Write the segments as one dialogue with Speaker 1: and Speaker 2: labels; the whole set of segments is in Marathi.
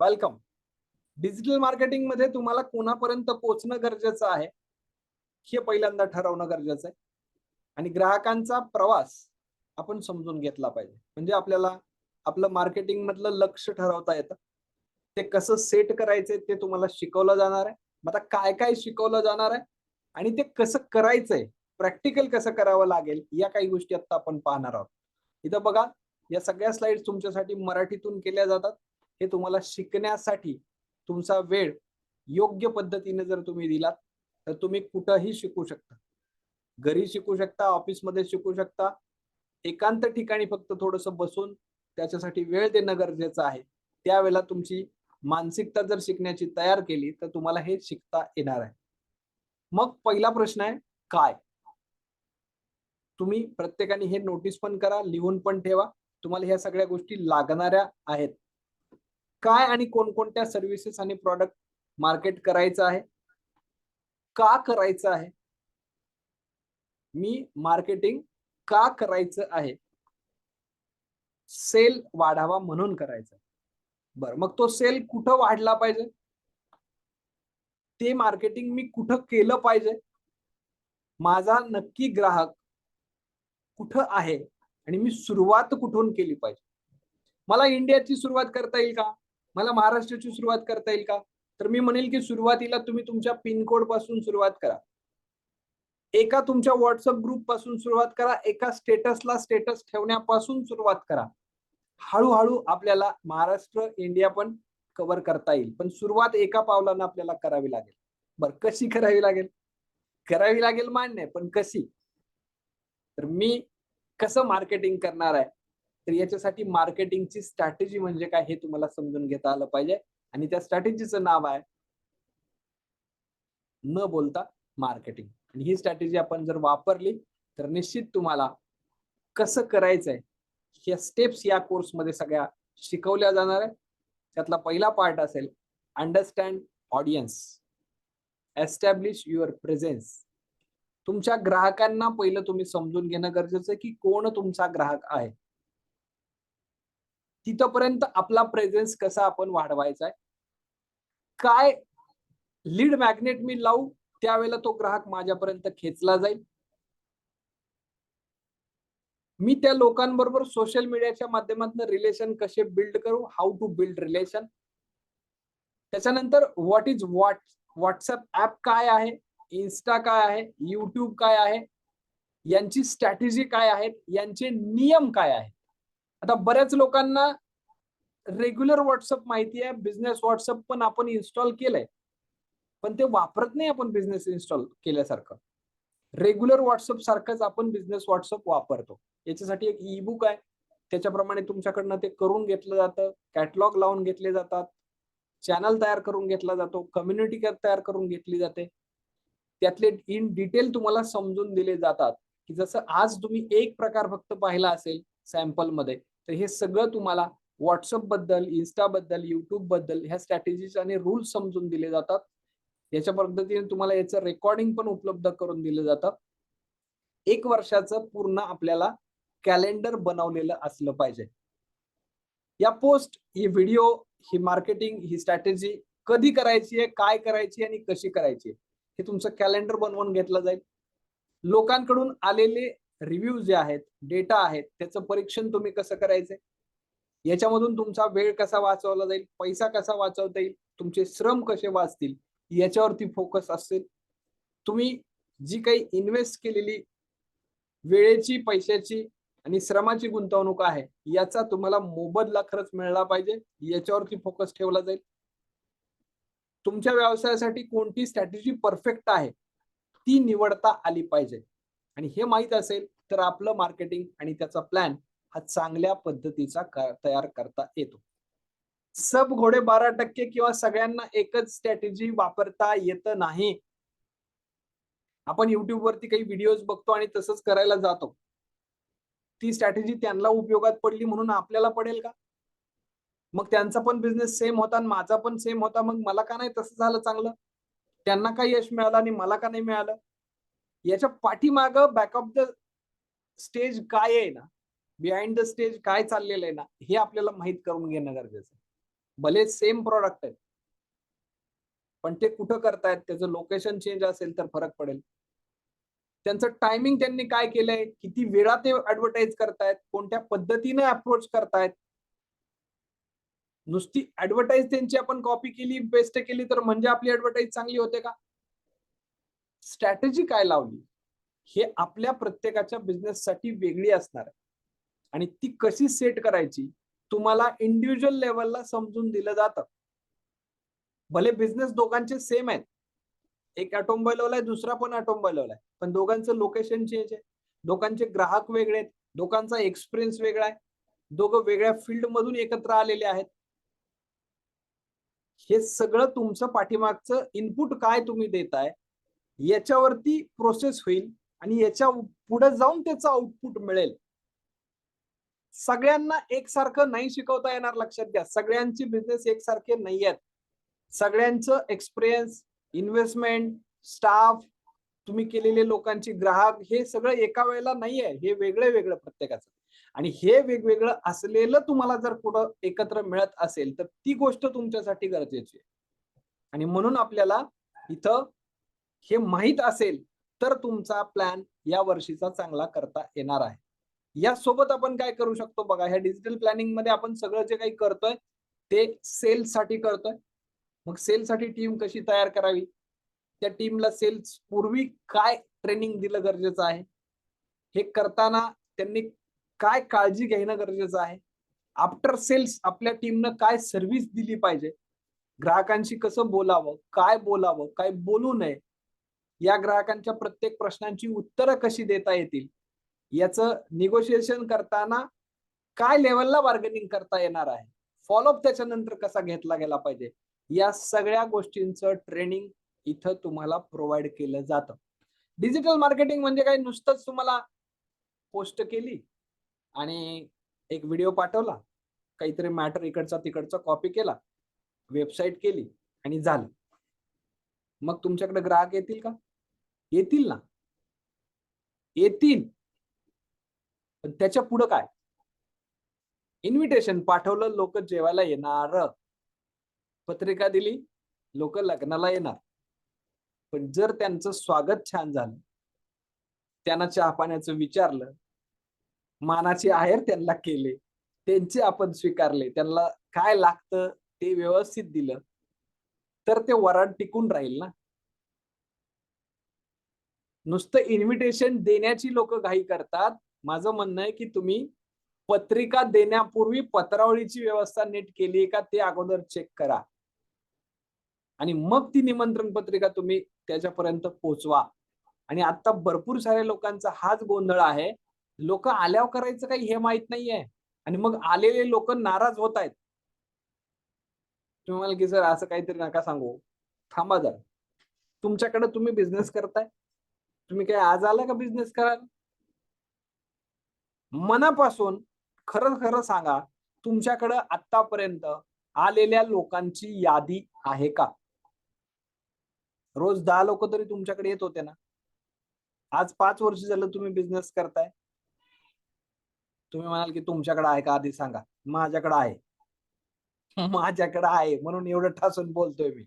Speaker 1: वेलकम डिजिटल मार्केटिंगमध्ये तुम्हाला कोणापर्यंत पोहोचणं गरजेचं आहे हे पहिल्यांदा ठरवणं गरजेचं आहे. आणि ग्राहकांचा प्रवास आपण समजून घेतला पाहिजे. म्हणजे आपल्याला आपलं मार्केटिंग मधलं लक्ष ठरवता येतं. ते कसं सेट करायचंय ते तुम्हाला शिकवलं जाणार आहे. मग आता काय काय शिकवलं जाणार आहे आणि ते कसं करायचंय प्रॅक्टिकल कसं करावं लागेल या काही गोष्टी आता आपण पाहणार आहोत. इथं बघा या सगळ्या स्लाइड तुमच्यासाठी मराठीतून केल्या जातात. हे तुम्हाला शिकण्यासाठी तुमचा वेळ योग्य पद्धतीने जर तुम्ही दिलात तर तुम्ही कुठंही शिकू शकता. घरी शिकू शकता ऑफिसमध्ये शिकू शकता एकांत ठिकाणी फक्त थोडस बसून त्याच्यासाठी वेळ देणं गरजेचं आहे. त्यावेळेला तुमची मानसिकता जर शिकण्याची तयार केली तर तुम्हाला हे शिकता येणार आहे. मग पहिला प्रश्न आहे काय? तुम्ही प्रत्येकाने हे नोटीस पण करा लिहून पण ठेवा. तुम्हाला ह्या सगळ्या गोष्टी लागणाऱ्या आहेत. काय आणि कोणकोणत्या सर्व्हिसेस आणि प्रॉडक्ट मार्केट करायचं आहे? का करायचं आहे? मी मार्केटिंग का करायचं आहे? सेल वाढावा म्हणून करायचं. बर मग तो सेल कुठं वाढला पाहिजे? ते मार्केटिंग मी कुठं केलं पाहिजे? माझा नक्की ग्राहक कुठं आहे? आणि मी सुरुवात कुठून केली पाहिजे? मला इंडियाची सुरुवात करता येईल का? मला महाराष्ट्राची सुरुवात करता येईल का? तर मी म्हणेल की सुरुवातीला तुम्ही तुमच्या पिनकोडपासून सुरुवात करा. एका तुमच्या व्हॉट्सअप ग्रुपपासून सुरुवात करा. एका स्टेटसला स्टेटस ठेवण्यापासून सुरुवात करा. हळूहळू आपल्याला महाराष्ट्र इंडिया पण कव्हर करता येईल. पण सुरुवात एका पावलानं आपल्याला करावी लागेल. बर कशी करावी लागेल? करावी लागेल मान्य पण कशी? तर मी कसं मार्केटिंग करणार आहे? तर याच्यासाठी मार्केटिंगची स्ट्रॅटेजी म्हणजे काय हे तुम्हाला समजून घेता आलं पाहिजे. आणि त्या स्ट्रॅटेजीचं नाव आहे न बोलता मार्केटिंग आणि ही स्ट्रॅटेजी आपण जर वापरली तर निश्चित तुम्हाला कसं करायचंय ह्या स्टेप्स या कोर्समध्ये सगळ्या शिकवल्या जाणार आहे त्यातला पहिला पार्ट असेल understand audience establish your presence तुमच्या ग्राहकांना पहिलं तुम्ही समजून घेणं गरजेचं आहे की कोण तुमचा ग्राहक आहे. तिथपर्यंत आपला प्रेझेन्स कसा आपण वाढवायचा आहे? काय लीड मॅग्नेट मी लावू त्यावेळेला तो ग्राहक माझ्यापर्यंत खेचला जाईल. मी त्या लोकांबरोबर सोशल मीडियाच्या माध्यमातून रिलेशन कसे बिल्ड करू? हाऊ टू बिल्ड रिलेशन त्याच्यानंतर what is what WhatsApp app काय आहे? इन्स्टा काय आहे? युट्यूब काय आहे? यांची स्ट्रॅटेजी काय आहेत? यांचे नियम काय आहेत? आता बऱ्याच लोकांना रेग्युलर व्हॉट्सअप माहिती आहे बिझनेस व्हॉट्सअप पण आपण इन्स्टॉल केलंय. पण ते वापरत नाही आपण बिझनेस इन्स्टॉल केल्यासारखं. रेग्युलर व्हॉट्सअप सारखंच आपण बिझनेस व्हॉट्सअप वापरतो. याच्यासाठी एक ई बुक आहे. त्याच्याप्रमाणे तुमच्याकडनं ते करून घेतलं जातं कॅटलॉग लावून घेतले जातात. चॅनल तयार करून घेतला जातो. कम्युनिटी तयार करून घेतली जाते. त्यातले इन डिटेल तुम्हाला समजून दिले जातात. की जसं आज तुम्ही एक प्रकार फक्त पाहिला असेल सॅम्पलमध्ये तर हे सगळं तुम्हाला व्हॉट्सअपबद्दल इन्स्टा बद्दल युट्यूबबद्दल ह्या स्ट्रॅटेजीज आणि रूल्स समजून दिले जातात. याच्या पद्धतीने तुम्हाला याचं रेकॉर्डिंग पण उपलब्ध करून दिलं जातं एक वर्षाचं पूर्ण आपल्याला कॅलेंडर बनवलेलं असलं पाहिजे. या पोस्ट ही व्हिडिओ ही मार्केटिंग ही स्ट्रॅटेजी कधी करायची आहे काय करायची आणि कशी करायची हे तुमचं कॅलेंडर बनवून घेतलं जाईल. लोकांकडून आलेले रिव्ह्यू जे आहेत डेटा आहेत त्याचं परीक्षण तुम्ही कसं करायचंय याच्यामधून तुमचा वेळ कसा वाचवला जाईल? पैसा कसा वाचवता येईल? तुमचे श्रम कसे वाचतील? याच्यावरती फोकस असेल. तुम्ही जी काही इन्व्हेस्ट केलेली वेळेची पैशाची आणि श्रमाची गुंतवणूक आहे याचा तुम्हाला मोबदला खरंच मिळाला पाहिजे. याच्यावरती फोकस ठेवला जाईल. तुमच्या व्यवसायासाठी कोणती स्ट्रॅटेजी परफेक्ट आहे? ती निवडता आली पाहिजे. आणि हे माहीत असेल तर आपलं मार्केटिंग आणि त्याचा प्लॅन हा चांगल्या पद्धतीचा तयार करता येतो. सब घोडे बारा टक्के किंवा सगळ्यांना एकच स्ट्रॅटेजी वापरता येत नाही. आपण युट्यूब वरती काही व्हिडिओज बघतो आणि तसंच करायला जातो. ती स्ट्रॅटेजी त्यांना उपयोगात पडली म्हणून आपल्याला पडेल का? मग त्यांचा पण बिझनेस सेम होता आणि माझा पण सेम होता. मग मला का नाही तसं झालं चांगलं? त्यांना काय यश मिळालं आणि मला का नाही मिळालं? याच्या पाठीमाग बॅक ऑफ द स्टेज काय आहे ना? बिहाइंड द स्टेज काय चाललेलं आहे ना? हे आपल्याला माहीत करून घेणं गरजेचं आहे. भले सेम प्रॉडक्ट आहे. पण ते कुठं करतायत? त्याचं लोकेशन चेंज असेल तर फरक पडेल. त्यांचं टायमिंग त्यांनी काय केलंय? किती वेळा ते ऍडव्हर्टाईज करतायत? कोणत्या पद्धतीने अप्रोच करतायत? नुसती ऍडव्हर्टाईज त्यांची आपण कॉपी केली बेस्ट केली तर म्हणजे आपली ऍडव्हर्टाईज चांगली होते का? स्ट्रॅटेजी काय लावली? हे आपल्या प्रत्येकाच्या बिझनेससाठी वेगळी असणार आहे. आणि ती कशी सेट करायची? तुम्हाला इंडिव्हिज्युअल लेवलला समजून दिलं जातं. भले बिझनेस दोघांचे सेम आहेत. एक ऑटोमोबाईल आहे दुसरा पण ऑटोमोबाईल आहे. पण दोघांचं लोकेशन चेंज आहे. दोघांचे ग्राहक वेगळे आहेत. दोघांचा एक्सपिरियन्स वेगळा आहे. दोघं वेगळ्या फील्ड मधून एकत्र आलेले आहेत. हे सगळं तुमचं पाठीमागचं इनपुट काय तुम्ही देताय? याच्यावरती प्रोसेस होईल आणि याच्यापुढे जाऊन त्याचं आउटपुट मिळेल. सगळ्यांना एकसारखं नाही शिकवता येणार लक्षात घ्या. सगळ्यांचे बिझनेस एकसारखे नाही आहेत. सगळ्यांचं एक्सपिरियन्स इन्व्हेस्टमेंट स्टाफ तुम्ही केलेले लोकांची ग्राहक हे सगळं एका वेळेला नाही आहे. हे वेगळं वेगळं प्रत्येकाचं. आणि हे वेगवेगळं असलेलं तुम्हाला जर कुठं एकत्र मिळत असेल तर ती गोष्ट तुमच्यासाठी गरजेची आहे. आणि म्हणून आपल्याला इथं हे माहीत असेल तर तुमचा प्लॅन या वर्षीचा चांगला करता येणार आहे. या सोबत आपण काय करू शकतो बघा ह्या डिजिटल प्लॅनिंगमध्ये आपण सगळं जे काही करतोय ते सेल्ससाठी करतोय. मग सेल साठी टीम कशी तयार करावी? त्या टीमला सेल्स पूर्वी काय ट्रेनिंग दिलं गरजेचं आहे? हे करताना त्यांनी काय काळजी घेणं गरजेचं आहे? आफ्टर सेल्स आपल्या टीमनं काय सर्व्हिस दिली पाहिजे? ग्राहकांशी कसं बोलावं? काय बोलावं? काय बोलू नये? या ग्राहकांच्या प्रत्येक प्रश्नांची उत्तरं कशी देता येतील? याचं निगोशिएशन करताना काय लेवलला बार्गेनिंग करता येणार आहे? फॉलोअप त्याच्यानंतर कसा घेतला गेला पाहिजे? या सगळ्या गोष्टींचं ट्रेनिंग इथं तुम्हाला प्रोव्हाइड केलं जातं. डिजिटल मार्केटिंग म्हणजे काय? नुसतंच तुम्हाला पोस्ट केली आणि एक व्हिडिओ पाठवला. काहीतरी मॅटर इकडचा तिकडचा कॉपी केला. वेबसाईट केली आणि झालं. मग तुमच्याकडे ग्राहक येतील का? येतील ना? येतील. पण त्याच्या पुढं काय? इन्व्हिटेशन पाठवलं लोक जेवायला येणार. पत्रिका दिली लोक लग्नाला येणार. पण जर त्यांचं स्वागत छान झालं त्यांना चहा पाण्याचं विचारलं मानाचे आहेर त्यांना केले त्यांचे आपण स्वीकारले त्यांना काय लागतं ते व्यवस्थित दिलं तर ते वराड टिकून राहील ना? नुसतं इन्व्हिटेशन देण्याची लोक घाई करतात. माझं म्हणणं आहे की तुम्ही पत्रिका देण्यापूर्वी पत्रावळीची व्यवस्था नीट केली आहे का ते अगोदर चेक करा. आणि मग ती निमंत्रण पत्रिका तुम्ही त्याच्यापर्यंत पोचवा. आणि आता भरपूर साऱ्या लोकांचा हाच गोंधळ आहे. लोक आल्यावर करायचं काही हे माहीत नाहीये. आणि मग आलेले लोक नाराज होत आहेत. तुम्हाला की सर असं काहीतरी नका सांगू. थांबा जरा. तुमच्याकडे तुम्ही बिझनेस करताय? तुम्ही काय आज आला का बिझनेस करायला? मनापासून खरं खरं सांगा तुमच्याकडं आतापर्यंत आलेल्या लोकांची यादी आहे का? रोज दहा लोक तरी तुमच्याकडे येत होते ना? आज पाच वर्ष झालं तुम्ही बिझनेस करताय. तुम्ही म्हणाल की तुमच्याकडे आहे का? आधी सांगा. माझ्याकडे आहे. माझ्याकडे आहे म्हणून एवढं ठासून बोलतोय मी.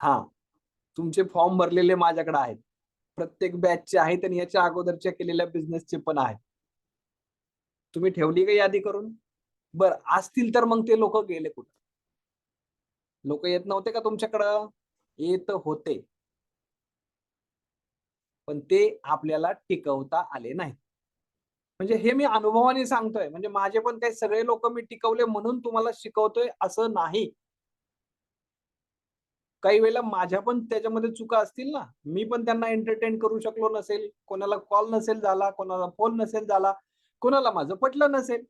Speaker 1: हा. तुमचे फॉर्म भरलेले माझ्याकडे आहेत. प्रत्येक बॅचचे आहेत आणि याच्या अगोदरच्या केलेल्या बिझनेसचे पण आहेत. तुम्ही ठेवली का यादी करून? बर असतील तर मग ते लोक गेले कुठं? लोक येत नव्हते का तुमच्याकडं? येत होते. पण ते आपल्याला टिकवता आले नाही म्हणजे हे मी अनुभवाने सांगतोय. म्हणजे माझे पण काही सगळे लोक मी टिकवले म्हणून तुम्हाला शिकवतोय असं नाही. काही वेळेला माझ्या पण त्याच्यामध्ये चुका असतील ना मी पण त्यांना एंटरटेन करू शकलो नसेल कोणाला कॉल नसेल झाला कोणाला फोन नसेल झाला कोणाला माझं पटलं नसेल.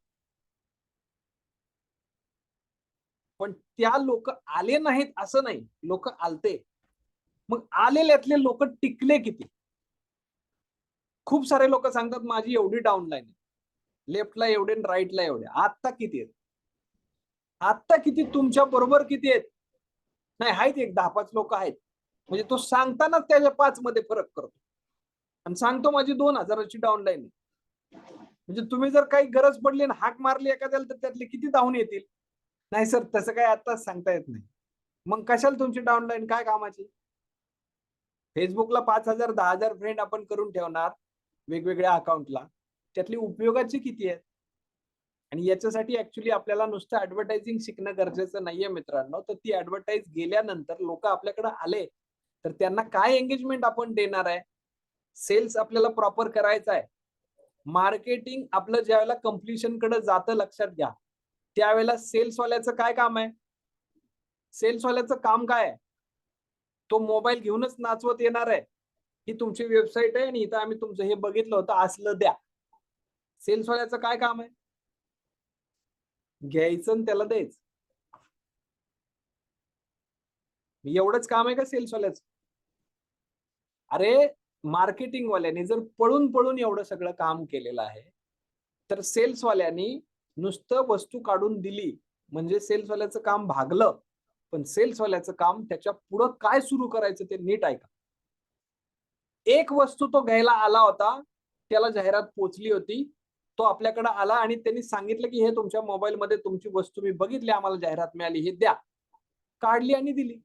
Speaker 1: पण त्या लोक आले नाहीत असं नाही लोक आलते. मग आलेल्यातले लोक टिकले किती? खूप सारे लोक सांगतात माझी एवढी डाऊन लाईन आहे लेफ्टला एवढे राईटला एवढे. आत्ता किती आहेत? आत्ता किती तुमच्या बरोबर किती आहेत? नाही आहेत एक दहा पाच लोक आहेत. म्हणजे तो सांगतानाच त्याच्या पाच मध्ये फरक करतो. आणि सांगतो माझी दोन हजाराची डाऊनलाईन म्हणजे तुम्ही जर काही गरज पडली आणि हाक मारली एखाद्याला तर त्यातले किती धावून येतील? नाही सर तसं काय आताच सांगता येत नाही. मग कशाला तुमची डाऊनलाईन काय कामाची? फेसबुकला पाच हजार दहा हजार फ्रेंड आपण करून ठेवणार वेगवेगळ्या अकाउंटला त्यातली उपयोगाची किती आहेत? आणि याच्यासाठी ऍक्च्युली आपल्याला नुसतं ऍडव्हर्टायझिंग शिकणं गरजेचं नाहीये मित्रांनो. तर ती ऍडव्हर्टाईज गेल्यानंतर लोक आपल्याकडे आले तर त्यांना काय एंगेजमेंट आपण देणार आहे? सेल्स आपल्याला प्रॉपर करायचा आहे. मार्केटिंग आपलं ज्यावेळेला कम्प्लिशनकडे जातं लक्षात घ्या त्यावेळेला सेल्सवाल्याचं काय काम आहे? सेल्सवाल्याचं काम काय आहे? तो मोबाईल घेऊनच नाचवत येणार आहे ही तुमची वेबसाईट आहे आणि इथं आम्ही तुमचं हे बघितलं होतं असलं द्या. सेल्सवाल्याचं काय काम आहे? घ्यायचं आणि त्याला द्यायचं. एवढंच काम आहे का सेल्सवाल्याच? अरे मार्केटिंगवाल्याने जर पळून पळून एवढं सगळं काम केलेलं आहे तर सेल्सवाल्यानी नुसतं वस्तू काढून दिली म्हणजे सेल्सवाल्याचं काम भागलं पण सेल्सवाल्याचं काम त्याच्या पुढं काय सुरू करायचं ते नीट ऐका. एक वस्तू तो घ्यायला आला होता त्याला जाहिरात पोचली होती तो आपल्याकडे आला आणि त्यांनी सांगितलं की हे तुमच्या मोबाईल मध्ये तुमची वस्तू मी बघितली आम्हाला जाहिरात मिळाली हे द्या. काढली आणि दिली.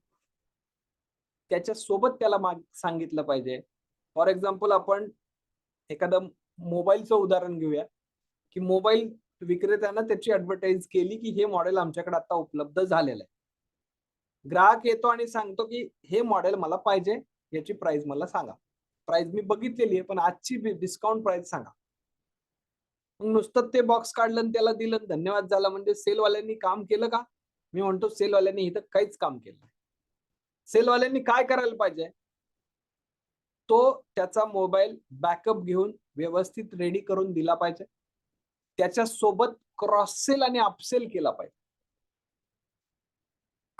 Speaker 1: त्याच्या सोबत त्याला माग सांगितलं पाहिजे. फॉर एक्झाम्पल आपण एखादं मोबाईलचं उदाहरण घेऊया. की मोबाईल विक्रेत्यानं त्याची ऍडव्हर्टाईज केली की हे मॉडेल आमच्याकडे आता उपलब्ध झालेलं आहे. ग्राहक येतो आणि सांगतो की हे मॉडेल मला पाहिजे याची प्राइस मला सांगा. प्राइस मी बघितलेली आहे पण आजची डिस्काउंट प्राइस सांगा. मग नुसतं ते बॉक्स काढलं आणि त्याला दिलं धन्यवाद झाला. म्हणजे सेलवाल्यांनी काम केलं का? मी म्हणतो सेलवाल्यांनी इथं काहीच काम केलं सेलवाल्यांनी काय करायला पाहिजे? तो त्याचा मोबाईल बॅकअप घेऊन व्यवस्थित रेडी करून दिला पाहिजे. त्याच्या सोबत क्रॉस सेल आणि अपसेल केला पाहिजे.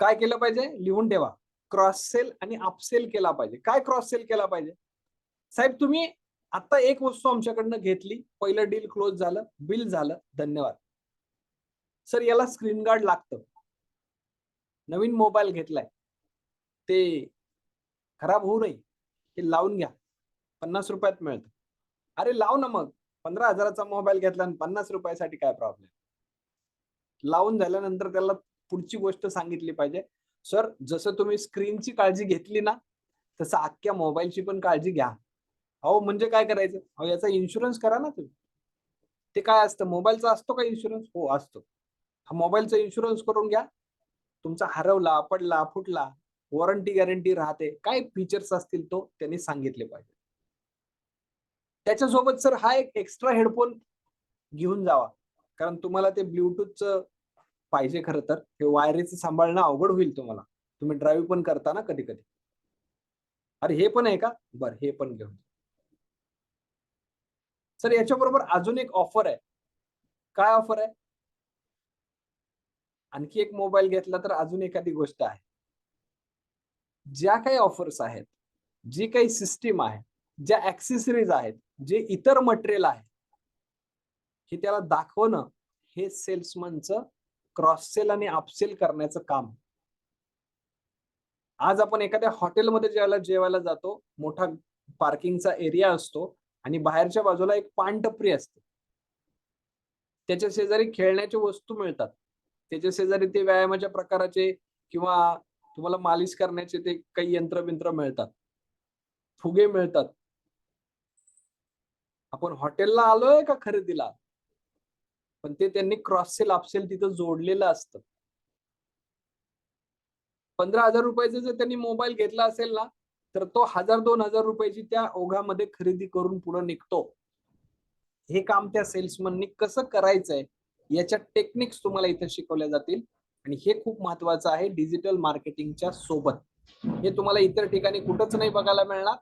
Speaker 1: काय केलं पाहिजे? लिहून ठेवा. क्रॉस सेल आणि अपसेल केला पाहिजे. काय क्रॉस सेल केला पाहिजे? साहेब तुम्ही आता एक वस्तू आमच्याकडनं घेतली. पहिलं डील क्लोज झालं. बिल झालं. धन्यवाद. सर याला स्क्रीन गार्ड लागतं. नवीन मोबाईल घेतलाय. ते खराब होऊ नये. हे लावून घ्या. पन्नास रुपयात मिळतं. अरे लाव ना मग. पंधरा हजाराचा मोबाईल घेतला आणि पन्नास रुपयासाठी काय प्रॉब्लेम लावून झाल्यानंतर त्याला पुढची गोष्ट सांगितली पाहिजे. सर जसं तुम्ही स्क्रीनची काळजी घेतली ना तसं अख्ख्या मोबाईलची पण काळजी घ्या. अहो म्हणजे काय करायचं? अहो याचा इन्शुरन्स करा ना तुम्ही. ते काय असतं? मोबाईलचा असतो का इन्शुरन्स हो असतो. हा मोबाईलचा इन्शुरन्स करून घ्या. तुमचा हरवला पडला फुटला वॉरंटी गॅरंटी राहते. काय फीचर्स असतील तो त्यांनी सांगितले पाहिजे. त्याच्यासोबत सर हा एक एक्स्ट्रा हेडफोन घेऊन जावा. कारण तुम्हाला ते ब्ल्यूटूथचं पाहिजे खरं तर. हे वायरेचं सांभाळणं अवघड होईल तुम्हाला. तुम्ही ड्राईव्ह पण करता ना कधी कधी अरे हे पण आहे का? बरं हे पण घेऊन सर याच्याबरोबर अजून एक ऑफर आहे. काय ऑफर आहे? आणखी एक मोबाईल घेतला तर अजून एखादी गोष्ट आहे. ज्या काही ऑफर्स आहेत जी काही सिस्टीम आहे ज्या ऍक्सेसरीज आहेत जे इतर मटेरियल आहे हे त्याला दाखवणं हे सेल्समनचं क्रॉस सेल आणि अपसेल करण्याचं काम. आज आपण एखाद्या हॉटेलमध्ये जेवायला जेवायला जातो मोठा पार्किंगचा एरिया असतो आणि बाहेरच्या बाजूला एक पानटपरी असते. त्याच्या शेजारी खेळण्याच्या वस्तू मिळतात. त्याच्या शेजारी ते व्यायामाच्या प्रकाराचे किंवा तुम्हाला मालिश करण्याचे ते काही यंत्र बिंत्र मिळतात. फुगे मिळतात. आपण हॉटेलला आलोय का खरेदीला? पण ते त्यांनी क्रॉस सेल अपसेल तिथं जोडलेलं असतं. पंधरा हजार रुपयाचा जर त्यांनी मोबाईल घेतला असेल ना तर तो हजार दोन हजार रुपयाची त्या ओघामध्ये खरेदी करून पुढे निघतो. हे काम त्या सेल्समननी कसं करायचंय याच्या टेक्निक्स तुम्हाला इथे शिकवल्या जातील. आणि हे खूप महत्वाचं आहे डिजिटल मार्केटिंगच्या सोबत. हे तुम्हाला इतर ठिकाणी कुठंच नाही बघायला मिळणार.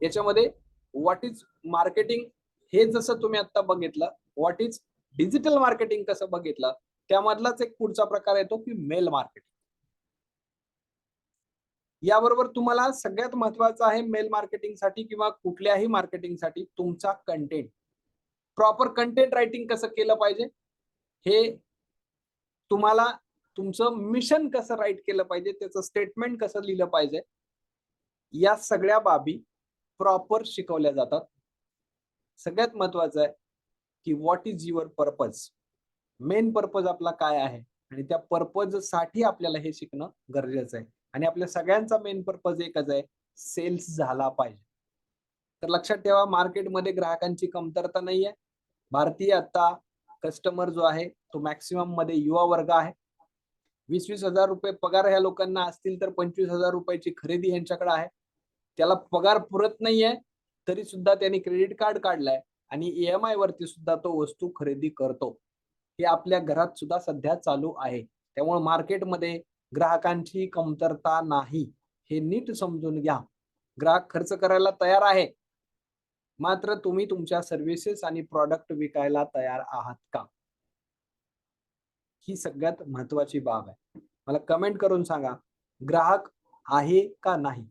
Speaker 1: याच्यामध्ये व्हॉट इज मार्केटिंग हे जसं तुम्ही आता बघितलं व्हॉट इज डिजिटल मार्केटिंग कसं बघितलं त्यामधलाच एक पुढचा प्रकार येतो की मेल मार्केटिंग याबरोबर तुम्हाला सगळ्यात महत्वाचं आहे मेल मार्केटिंगसाठी किंवा कुठल्याही मार्केटिंगसाठी तुमचा कंटेंट प्रॉपर कंटेंट रायटिंग कसं केलं पाहिजे? हे तुम्हाला तुमचं मिशन कसं राईट केलं पाहिजे? त्याचं स्टेटमेंट कसं लिहिलं पाहिजे? या सगळ्या बाबी प्रॉपर शिकवल्या जातात. सगळ्यात महत्वाचं आहे की what is your purpose main purpose आपला काय आहे? आणि त्या पर्पजसाठी आपल्याला हे शिकणं गरजेचं आहे. आणि आपल्या सगळ्यांचा मेन पर्पज एकच आहे सेल्स झाला पाहिजे. तर लक्षात ठेवा मार्केटमध्ये ग्राहकांची कमतरता नाहीये. भारतीय आता कस्टमर जो आहे तो मॅक्सिमममध्ये युवा वर्ग आहे. वीस वीस हजार रुपये पगार ह्या लोकांना असतील तर पंचवीस हजार रुपयाची खरेदी यांच्याकडे आहे. त्याला पगार पुरत नाहीये तरी सुद्धा त्यांनी क्रेडिट कार्ड काढलाय आणि ईएमआय वरती सुद्धा तो वस्तू खरेदी करतो. हे आपल्या घरात सुद्धा सध्या चालू आहे. त्यामुळे मार्केटमध्ये ग्राहकांची कमतरता नाही. हे नीट समजून घ्या. ग्राहक खर्च करायला तयार आहे. मात्र तुम्ही तुमच्या सर्व्हिसेस आणि प्रॉडक्ट विकायला तयार आहात का? ही सगळ्यात महत्वाची बाब आहे. मला कमेंट करून सांगा ग्राहक आहे का नाही?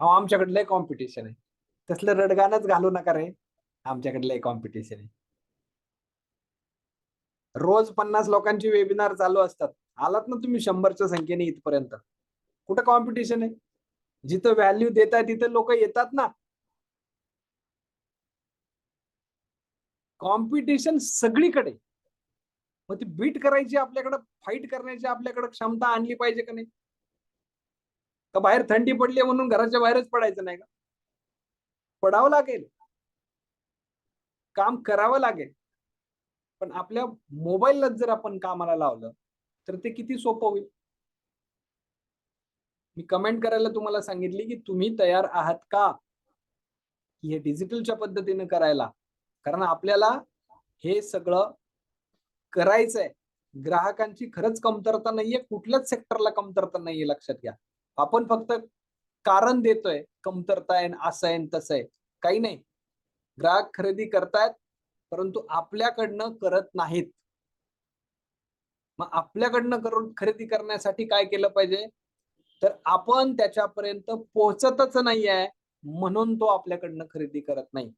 Speaker 1: आमच्याकडलं कॉम्पिटिशन आहे. तसलं रडगाणच घालू नका रे. आमच्याकडलं कॉम्पिटिशन आहे. रोज पन्नास लोकांची वेबिनार चालू असतात. आलात ना तुम्ही शंभरच्या संख्येने इथपर्यंत. कुठं कॉम्पिटिशन आहे? जिथं व्हॅल्यू देत आहे तिथे लोक येतात ना. कॉम्पिटिशन सगळीकडे. मग ती बीट करायची आपल्याकडे फाईट करण्याची आपल्याकडे क्षमता आणली पाहिजे का नाही? का बाहेर थंडी पडली म्हणून घराच्या बाहेरच पडायचं नाही का? पडावं लागेल. काम करावं लागेल. पण आपल्या मोबाईलला जर आपण कामाला लावलं तर ते किती सोपं होईल? मी कमेंट करायला तुम्हाला सांगितली की तुम्ही तयार आहात का? हे डिजिटलच्या पद्धतीने करायला. कारण आपल्याला हे सगळं करायचंय. ग्राहकांची खरंच कमतरता नाहीये कुठल्याच सेक्टरला कमतरता नाहीये लक्षात घ्या. आपण फक्त कारण देतोय कमतरता आहे असं आहे तसं आहे. काही नाही. ग्राहक खरेदी करतायत परंतु आपल्याकडनं करत नाहीत. मग आपल्याकडनं करून खरेदी करण्यासाठी काय केलं पाहिजे? तर आपण त्याच्यापर्यंत पोहोचतच नाही आहे म्हणून तो आपल्याकडनं खरेदी करत नाही.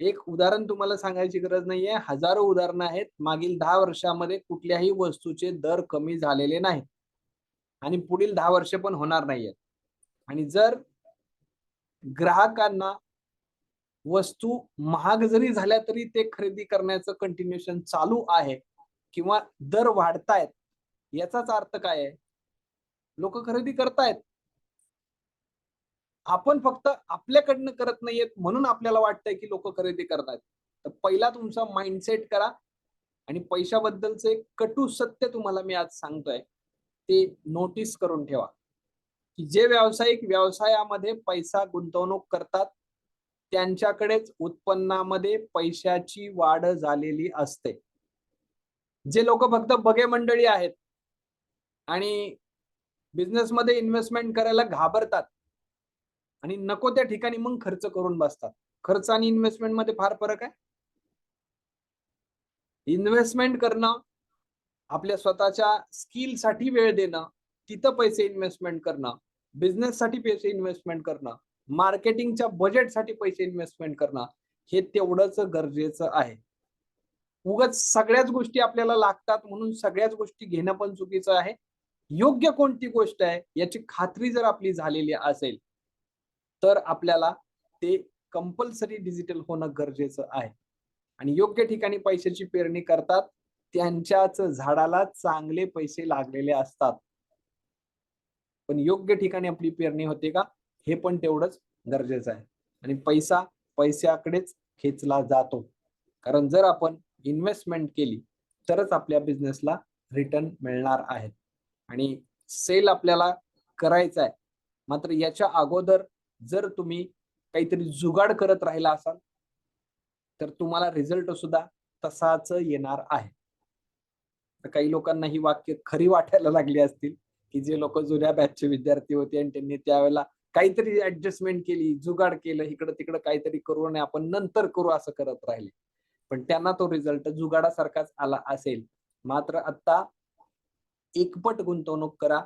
Speaker 1: एक उदाहरण तुम्हाला सांगायची गरज नाहीये. हजारो उदाहरणं आहेत. मागील दहा वर्षामध्ये कुठल्याही वस्तूचे दर कमी झालेले नाहीत. आणि पुढील दहा वर्ष पण होणार नाहीयेत. आणि जर ग्राहकांना वस्तू महाग जरी झाल्या तरी ते खरेदी करण्याचं कंटिन्युएशन चालू आहे. किंवा दर वाढतायत याचाच अर्थ काय आहे? लोक खरेदी करतायत. आपण फक्त आपल्याकडनं करत नाहीयेत म्हणून आपल्याला वाटतंय की लोक खरेदी करतायत. तर पहिला तुमचा माइंडसेट करा आणि पैशाबद्दलचं एक कटू सत्य तुम्हाला मी आज सांगतोय ते नोटीस करून ठेवा. की जे व्यावसायिक व्यवसायामध्ये पैसा गुंतवणूक करतात त्यांच्याकडेच उत्पन्नामध्ये पैशाची वाढ झालेली असते. जे लोक फक्त बगे मंडळी आहेत आणि बिझनेसमध्ये इन्व्हेस्टमेंट करायला घाबरतात आणि नको त्या ठिकाणी मग खर्च करून बसतात. खर्च आणि इन्व्हेस्टमेंटमध्ये फार फरक आहे? इन्व्हेस्टमेंट करणं आपल्या स्वतःच्या स्किलसाठी वेळ देणं तिथं पैसे इन्व्हेस्टमेंट करणं बिझनेससाठी पैसे इन्व्हेस्टमेंट करणं मार्केटिंगच्या बजेटसाठी पैसे इन्व्हेस्टमेंट करणं हे तेवढंच गरजेचं आहे. उगाच सगळ्याच गोष्टी आपल्याला लागतात म्हणून सगळ्याच गोष्टी घेणं पण चुकीचं आहे. योग्य कोणती गोष्ट आहे याची खात्री जर आपली झालेली असेल तर आपल्याला ते कंपल्सरी डिजिटल होणं गरजेचं आहे. आणि योग्य ठिकाणी पैशाची पेरणी करतात त्यांच्याच झाडाला चांगले पैसे लागलेले असतात. पण योग्य ठिकाणी आपली पेरणी होते का हे पण तेवढंच गरजेचं आहे. आणि पैसा पैशाकडेच खेचला जातो. कारण जर आपण इन्व्हेस्टमेंट केली तरच आपल्या बिझनेसला रिटर्न मिळणार आहेत आणि सेल आपल्याला करायचा आहे. मात्र याच्या अगोदर जर तुम्ही काहीतरी जुगाड करत राहिला असाल तर तुम्हाला रिझल्ट सुद्धा तसाच येणार आहे. काही लोकांना ही वाक्य खरी वाटायला लागली असतील की जे लोक जुन्या बॅचचे विद्यार्थी होते आणि त्यांनी त्यावेळेला काहीतरी ऍडजस्टमेंट केली जुगाड केलं इकडं तिकडं काहीतरी करू आणि आपण नंतर करू असं करत राहिले. पण त्यांना तो रिझल्ट जुगाडासारखाच आला असेल. मात्र आता एकपट गुंतवणूक करा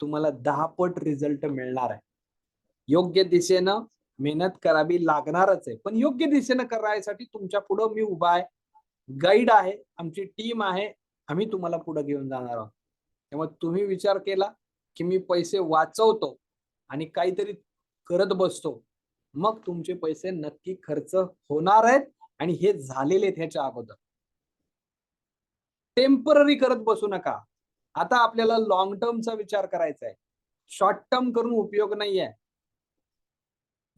Speaker 1: तुम्हाला दहा पट रिझल्ट मिळणार आहे. योग्य दिशेनं मेहनत करावी लागणारच आहे. पण योग्य दिशेनं करायसाठी तुमच्या पुढं मी उभा आहे गाईड आहे आमची टीम आहे आम्ही तुम्हाला पुढे घेऊन जाणार आहोत. त्यामुळे तुम्ही विचार केला की मी पैसे वाचवतो आणि काहीतरी करत बसतो. मग तुमचे पैसे नक्की खर्च होणार आहेत. आणि हे झालेले आहेत ह्याच्या अगोदर. टेंपररी करत बसू नका. आता आपल्याला लॉंग टर्मचा विचार करायचा आहे शॉर्ट टर्म करून उपयोग नाहीये.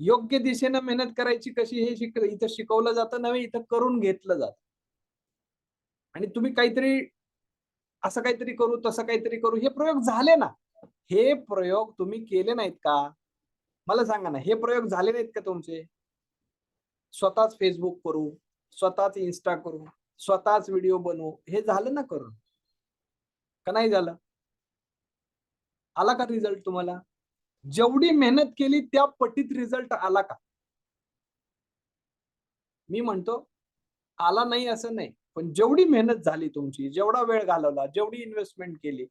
Speaker 1: योग्य दिशेनं मेहनत करायची कशी हे शिक इथं शिकवलं जातं नव्हे इथं करून घेतलं जात. आणि तुम्ही काहीतरी असं काहीतरी करू तसं काहीतरी करू हे प्रयोग झाले ना. हे प्रयोग तुम्ही केले नाहीत का? मला सांगा ना हे प्रयोग झाले नाहीत का तुमचे? स्वतःच फेसबुक करू स्वतःच इन्स्टा करू स्वतःच व्हिडिओ बनवू हे झालं ना करून? का नाही झालं? आला का रिझल्ट तुम्हाला? जेवढी मेहनत केली त्या पटीत रिझल्ट आला का? मी म्हणतो आला नाही असं नाही पण जेवढी मेहनत झाली तुमची जेवढा वेळ घालवला जेवढी इन्व्हेस्टमेंट केली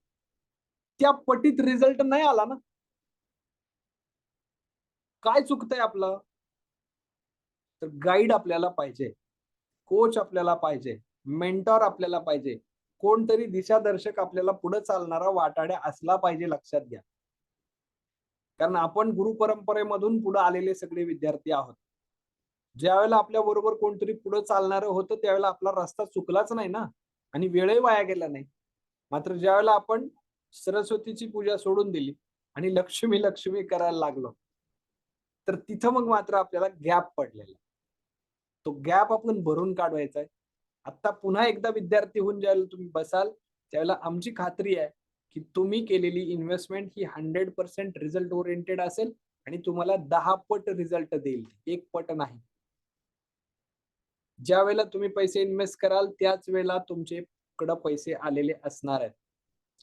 Speaker 1: त्या पटीत रिझल्ट नाही आला ना? काय चुकतंय आपलं? तर गाईड आपल्याला पाहिजे. कोच आपल्याला पाहिजे. मेंटॉर आपल्याला पाहिजे. कोणतरी दिशादर्शक आपल्याला पुढे चालणारा वाटाड्या असला पाहिजे लक्षात घ्या. कारण आपण गुरु परंपरेमधून पुढे आलेले सगळे विद्यार्थी आहोत. ज्यावेळेला आपल्या बरोबर कोणतरी पुढे चालणार होतं त्यावेळेला आपला रस्ता चुकलाच नाही ना. आणि वेळही वाया गेला नाही. मात्र ज्यावेळेला आपण सरस्वतीची पूजा सोडून दिली आणि लक्ष्मी लक्ष्मी करायला लागलो तर तिथं मग मात्र आपल्याला गॅप पडलेला. तो गॅप आपण भरून काढवायचा आहे. आता पुन्हा एकदा विद्यार्थी होऊन ज्यावेळेला तुम्ही बसाल त्यावेळेला आमची खात्री आहे की तुम्ही केलेली इन्व्हेस्टमेंट ही हंड्रेड पर्सेंट रिझल्ट ओरिएंटेड असेल आणि तुम्हाला दहा पट रिझल्ट देईल. एक पट नाही. ज्या वेळेला तुम्ही पैसे इन्व्हेस्ट कराल त्याच वेळेला तुमच्याकडे पैसे आलेले असणार आहेत.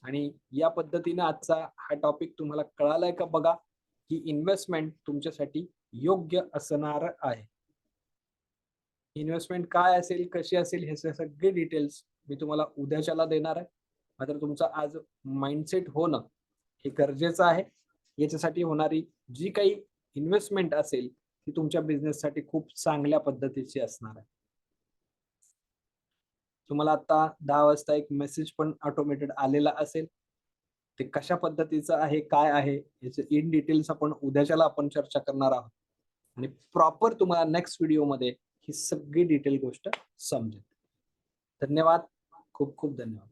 Speaker 1: आणि या पद्धतीने आजचा हा टॉपिक तुम्हाला कळालाय का बघा की इन्व्हेस्टमेंट तुमच्यासाठी योग्य असणार आहे. इन्व्हेस्टमेंट काय असेल कशी असेल हे सगळे डिटेल्स मी तुम्हाला उद्याच्याला देणार आहे. मात्र तुमचं आज माइंडसेट होणं हे गरजेचं आहे. याच्यासाठी होणारी जी काही इन्व्हेस्टमेंट असेल ती तुमच्या बिझनेससाठी खूप चांगल्या पद्धतीची असणार आहे. तुम्हाला आता दहा वाजता एक मेसेज पण ऑटोमेटेड आलेला असेल. ते कशा पद्धतीचं आहे काय आहे याचे इन डिटेल्स आपण उद्याच्याला आपण चर्चा करणार आहोत. आणि प्रॉपर तुम्हाला नेक्स्ट व्हिडिओमध्ये ही सगळी डिटेल गोष्ट समजेल धन्यवाद. खूप खूप धन्यवाद.